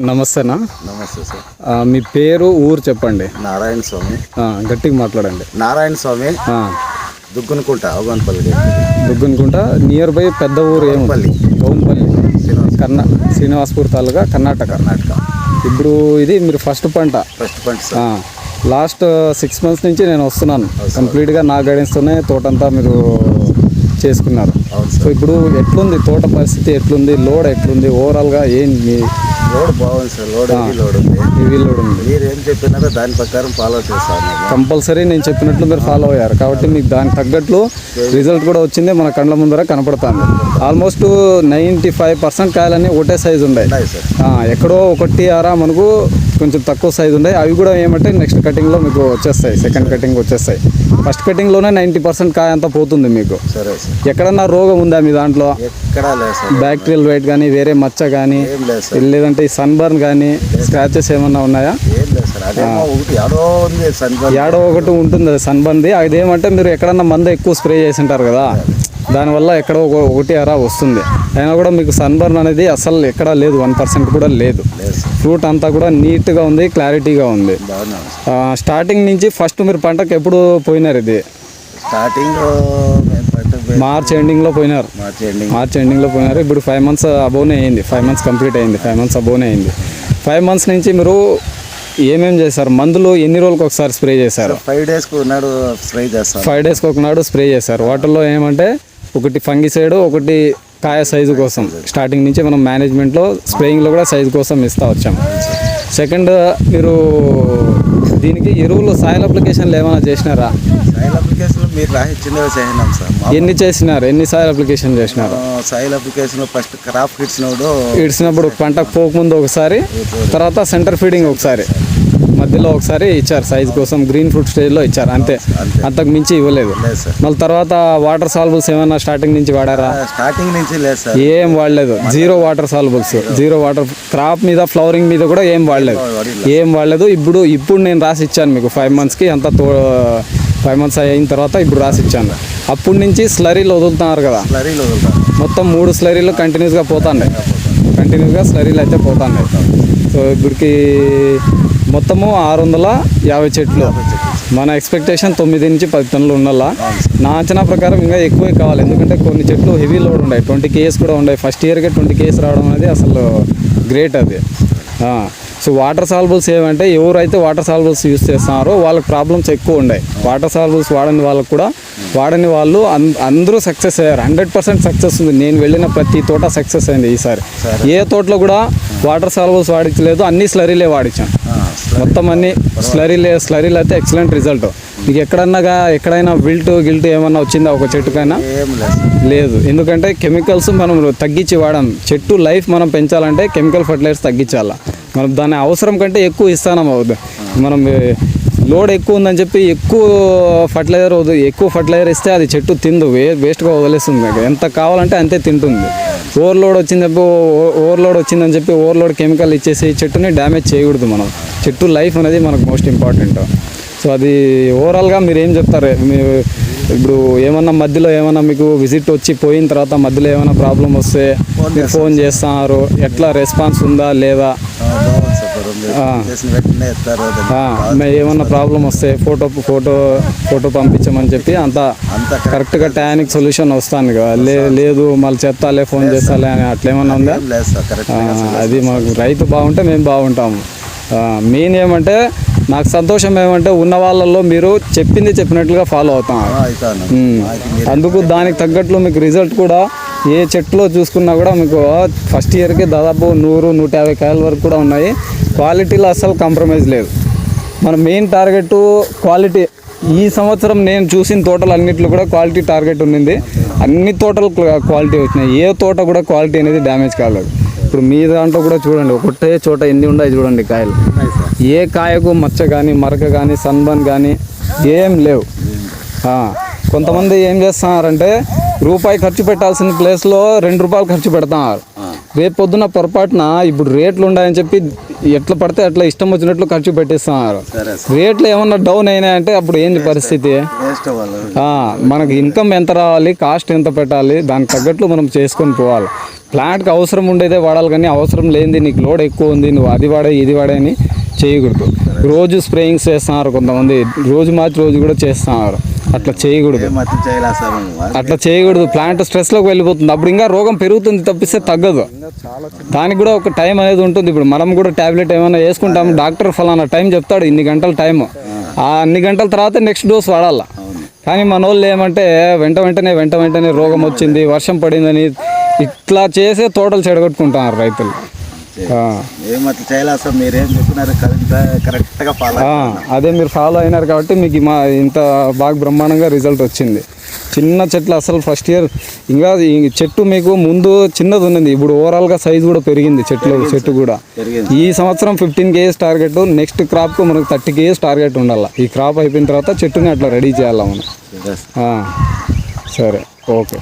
నమస్తేనా? నమస్తే సార్. మీ పేరు ఊరు చెప్పండి. నారాయణ స్వామి. గట్టిగా మాట్లాడండి. నారాయణ స్వామి. దుగ్గునుకుంట అవగానపల్లి దుగ్గునుకుంట నియర్ బై పెద్ద ఊరు ఏముంది? పల్లి గౌన్పల్లి కర్ణా శ్రీనివాస్పూర్ తాలూకా కర్ణాటక. కర్ణాటక. ఇప్పుడు ఇది మీరు ఫస్ట్ పంట. ఫస్ట్ పంట లాస్ట్ సిక్స్ మంత్స్ నుంచి నేను వస్తున్నాను. కంప్లీట్గా నా గైడెన్స్తోనే తోటంతా మీరు చేసుకున్నారు. సో ఇప్పుడు ఎట్లుంది? తోట పరిస్థితి ఎట్లుంది? లోడ్ ఎట్లుంది? ఓవరాల్గా ఏం లోడ్ బాగుంది సార్. లోడ్ లోడ్ ఉంది. మీ వీళ్ళు ఉంది. మీరు ఏం చెప్పినారో దాని ప్రకారం ఫాలో చేస్తాను నేను కంపల్సరీ నేను చెప్పినట్లు మీరు ఫాలో అయ్యారు. కాబట్టి మీకు దానికి తగ్గట్లు రిజల్ట్ కూడా వచ్చింది. మన కళ్ళ ముందర కనపడుతుంది. ఆల్మోస్ట్ నైంటీ ఫైవ్ పర్సెంట్ కాయలన్నీ ఒకటే సైజు ఉన్నాయి ఎక్కడో ఒకటి ఆరా మనకు కొంచెం తక్కువ సైజు ఉన్నాయి అవి కూడా ఏమంటే నెక్స్ట్ కటింగ్లో మీకు వచ్చేస్తాయి. సెకండ్ కటింగ్ వచ్చేస్తాయి. ఫస్ట్ కటింగ్లోనే నైంటీ పర్సెంట్ కాయ అంతా పోతుంది మీకు. సరే సార్. ఎక్కడన్నా రోగం ఉందా మీ దాంట్లో? ఎక్కడా లేదు సార్. బ్యాక్టీరియల్ వైట్ కానీ వేరే మచ్చ కానీ లేదంటే ఈ సన్బర్న్ కానీ స్క్రాచెస్ ఏమన్నా ఉన్నాయా? ఏడో ఒకటి ఉంటుంది అది సన్బంది అదేమంటే మీరు ఎక్కడన్నా మంద ఎక్కువ స్ప్రే చేసి ఉంటారు కదా దానివల్ల ఎక్కడో ఒక- ఒకటి అరా వస్తుంది. అయినా కూడా మీకు సన్బర్న్ అనేది అసలు ఎక్కడా లేదు వన్ పర్సెంట్ కూడా లేదు. ఫ్రూట్ అంతా కూడా నీట్గా ఉంది క్లారిటీగా ఉంది. స్టార్టింగ్ నుంచి ఫస్ట్ మీరు పంటకు ఎప్పుడు పోయినారు ఇది? స్టార్టింగ్ మార్చ్ ఎండింగ్లో పోయినారు. మార్చి ఎండింగ్. మార్చ్ ఎండింగ్లో పోయినారు. ఇప్పుడు ఫైవ్ మంత్స్ అబోనే అయింది. ఫైవ్ మంత్స్ కంప్లీట్ అయింది. ఫైవ్ మంత్స్ అబోనే అయింది. ఫైవ్ మంత్స్ నుంచి మీరు ఏమేం చేశారు? మందులు ఎన్ని రోజులకు ఒకసారి స్ప్రే చేశారు? ఫైవ్ డేస్కి స్ప్రే చేస్తాను ఫైవ్ డేస్కి ఒకనాడు స్ప్రే చేశారు. వాటర్లో ఏమంటే ఒకటి ఫంగిసైడ్ ఒకటి కాయ సైజు కోసం. స్టార్టింగ్ నుంచి మనం మేనేజ్మెంట్లో స్ప్రేయింగ్లో కూడా సైజు కోసం ఇస్తా వచ్చాం. సెకండ్ మీరు దీనికి ఎరువులు సాయిల్ అప్లికేషన్లు ఏమైనా చేసినారా? సాయిల్ అప్లికేషన్ మీరు రాసిచ్చినవి చేసినాం సార్. ఎన్ని చేసినారు? ఎన్ని సాయిల్ అప్లికేషన్ చేసినారు? సాయిల్ అప్లికేషన్ ఫస్ట్ క్రాప్ ఇచ్చినప్పుడు ఇడిచినప్పుడు పంటకు పోకముందు ఒకసారి తర్వాత సెంటర్ ఫీడింగ్ ఒకసారి. మధ్యలో ఒకసారి ఇచ్చారు సైజ్ కోసం గ్రీన్ ఫ్రూట్ స్టేజ్లో ఇచ్చారు అంతే. అంతే. అంతకు మించి ఇవ్వలేదు. మళ్ళీ తర్వాత వాటర్ సాల్బుల్స్ ఏమైనా స్టార్టింగ్ నుంచి వాడారా? స్టార్టింగ్ నుంచి లేదు సార్. ఏం వాడలేదు. Zero water solubles zero water crop మీద ఫ్లవరింగ్ మీద కూడా ఏం వాడలేదు. ఏం వాడలేదు. ఇప్పుడు ఇప్పుడు నేను రాసి ఇచ్చాను మీకు ఫైవ్ మంత్స్కి అంత తో ఫైవ్ మంత్స్ అయిన తర్వాత ఇప్పుడు రాసి ఇచ్చాను. అప్పటి నుంచి స్లరీలు వదులుతున్నారు కదా. మొత్తం మూడు స్లరీలు కంటిన్యూస్గా పోతాండే కంటిన్యూస్గా స్లరీలు అయితే పోతాండే సో ఇప్పటికి మొత్తము ఆరు వందల యాభై చెట్లు. మన ఎక్స్పెక్టేషన్ తొమ్మిది నుంచి పది టన్నులు ఉండాలా నా అంచనా ప్రకారం ఇంకా ఎక్కువే కావాలి. ఎందుకంటే కొన్ని చెట్లు హెవీ లోడ్ ఉన్నాయి. ట్వంటీ కేఎస్ కూడా ఉన్నాయి. ఫస్ట్ ఇయర్కే ట్వంటీ కేఎస్ రావడం అనేది అసలు గ్రేట్ అది. సో వాటర్ సాల్బుల్స్ ఏమంటే ఎవరైతే వాటర్ సాల్బుల్స్ యూస్ చేస్తున్నారో వాళ్ళకి ప్రాబ్లమ్స్ ఎక్కువ ఉన్నాయి. వాటర్ సాల్బుల్స్ వాడని వాళ్ళకు కూడా వాడని వాళ్ళు అందరూ సక్సెస్ అయ్యారు. హండ్రెడ్ పర్సెంట్ సక్సెస్ ఉంది. నేను వెళ్ళిన ప్రతి తోట సక్సెస్ అయింది ఈసారి. ఏ తోటలో కూడా వాటర్ సాల్బుల్స్ వాడించలేదు. అన్ని స్లరీలే వాడించాం. మొత్తం అన్ని స్లరీలే స్లరీలు అయితే ఎక్సలెంట్ రిజల్ట్ మీకు ఎక్కడన్నా ఎక్కడైనా విల్ట్ గిల్ట్ ఏమన్నా వచ్చిందా ఒక చెట్టుకైనా? లేదు. ఎందుకంటే కెమికల్స్ మనం తగ్గించి వాడాం. చెట్టు లైఫ్ మనం పెంచాలంటే కెమికల్ ఫర్టిలైజర్స్ తగ్గించాలా. మనం దాని అవసరం కంటే ఎక్కువ ఇస్తానం అవుద్ది. మనం లోడ్ ఎక్కువ ఉందని చెప్పి ఎక్కువ ఫర్టిలైజర్ వద్దు- ఎక్కువ ఫర్టిలైజర్ ఇస్తే అది చెట్టు తిందు. వే వేస్ట్గా వదిలేస్తుంది. ఎంత కావాలంటే అంతే తింటుంది. ఓవర్లోడ్ వచ్చింది చెప్పి ఓవర్లోడ్ వచ్చిందని చెప్పి ఓవర్లోడ్ కెమికల్ ఇచ్చేసి చెట్టుని డ్యామేజ్ చేయకూడదు మనం. చెట్టు లైఫ్ అనేది మనకు మోస్ట్ ఇంపార్టెంట్. సో అది ఓవరాల్గా మీరు ఏం చెప్తారు? ఇప్పుడు ఏమన్నా మధ్యలో ఏమన్నా మీకు విజిట్ వచ్చి పోయిన తర్వాత మధ్యలో ఏమైనా ప్రాబ్లం వస్తే ఫోన్ చేస్తున్నారు ఎట్లా రెస్పాన్స్ ఉందా లేదా? ఏమన్నా ప్రాబ్లం వస్తే ఫోటో ఫోటో ఫోటో పంపించమని చెప్పి అంత కరెక్ట్గా టయానికి సొల్యూషన్ వస్తాను కదా. లేదు మళ్ళీ చెప్తాలే ఫోన్ చేస్తాలే అని అట్లా ఏమన్నా ఉందా? అది మాకు రైతు బాగుంటే మేము బాగుంటాము. మెయిన్ ఏమంటే నాకు సంతోషం ఏమంటే ఉన్న వాళ్ళల్లో మీరు చెప్పింది చెప్పినట్లుగా ఫాలో అవుతాం. అందుకు దానికి తగ్గట్లు మీకు రిజల్ట్ కూడా ఏ చెట్టులో చూసుకున్నా కూడా మీకు ఫస్ట్ ఇయర్కి దాదాపు నూరు నూట యాభై కాయల వరకు కూడా ఉన్నాయి. క్వాలిటీలో అస్సలు కాంప్రమైజ్ లేదు. మన మెయిన్ టార్గెట్ క్వాలిటీ ఈ సంవత్సరం నేను చూసిన తోటలు అన్నిట్లో కూడా క్వాలిటీ టార్గెట్ ఉండింది అన్ని తోటలు క్వాలిటీ వచ్చినాయి. ఏ తోట కూడా క్వాలిటీ అనేది డ్యామేజ్ కాలేదు. ఇప్పుడు మీ దాంట్లో కూడా చూడండి ఒకటే చోట ఎన్ని ఉన్నాయి చూడండి కాయలు. ఏ కాయకు మచ్చ కానీ మరక కానీ సన్బర్న్ కానీ ఏం లేవు. కొంతమంది ఏం చేస్తున్నారంటే రూపాయి ఖర్చు పెట్టాల్సిన ప్లేస్లో రెండు రూపాయలు ఖర్చు పెడతారు. రేపు పొద్దున పొరపాటున ఇప్పుడు రేట్లు ఉన్నాయని చెప్పి ఎట్లా పడితే అట్లా ఇష్టం వచ్చినట్లు ఖర్చు పెట్టిస్తున్నారు. రేట్లు ఏమన్నా డౌన్ అయినాయంటే అప్పుడు ఏంది పరిస్థితి? మనకి ఇన్కమ్ ఎంత రావాలి కాస్ట్ ఎంత పెట్టాలి దానికి తగ్గట్లు మనం చేసుకొని పోవాలి. ప్లాంట్కి అవసరం ఉండేదే వాడాలి కానీ అవసరం లేనిది నీకు లోడ్ ఎక్కువ ఉంది నువ్వు అది వాడే ఇది వాడే అని చేయకూడదు. రోజు స్ప్రేయింగ్స్ చేస్తున్నారు కొంతమంది. రోజు మార్చి రోజు కూడా చేస్తున్నారు. అట్లా చేయకూడదు. అట్లా చేయకూడదు. ప్లాంట్ స్ట్రెస్లోకి వెళ్ళిపోతుంది. అప్పుడు ఇంకా రోగం పెరుగుతుంది తప్పిస్తే తగ్గదు. దానికి కూడా ఒక టైం అనేది ఉంటుంది. ఇప్పుడు మనం కూడా టాబ్లెట్ ఏమైనా వేసుకుంటాం డాక్టర్ ఫలానా టైం చెప్తాడు ఇన్ని గంటల టైం ఆ. అన్ని గంటల తర్వాత నెక్స్ట్ డోస్ వాడాల. కానీ మన వాళ్ళు ఏమంటే వెంట వెంటనే వెంట వెంటనే రోగం వచ్చింది వర్షం పడిందని ఇట్లా చేసే తోటలు చెడగొట్టుకుంటున్నారు రైతులు. ఆ. ఏం మాత్రం చేయలే? సార్ మీరేం చెప్పినారు? కరెక్ట్ కరెక్ట్గా ఫాలో అదే మీరు ఫాలో అయినారు కాబట్టి మీకు మా ఇంత బాగా బ్రహ్మాండంగా రిజల్ట్ వచ్చింది. చిన్న చెట్లు అసలు ఫస్ట్ ఇయర్ ఇంకా చెట్టు మీకు ముందు చిన్నది ఉన్నది. ఇప్పుడు ఓవరాల్గా సైజ్ కూడా పెరిగింది చెట్లు చెట్టు కూడా. పెరిగింది. ఈ సంవత్సరం ఫిఫ్టీన్ కేజీస్ టార్గెట్ నెక్స్ట్ క్రాప్కు మనకు థర్టీ కేజీస్ టార్గెట్ ఉండాలి. ఈ క్రాప్ అయిపోయిన తర్వాత చెట్టుని అట్లా రెడీ చేయాలి మనం? సరే. ఓకే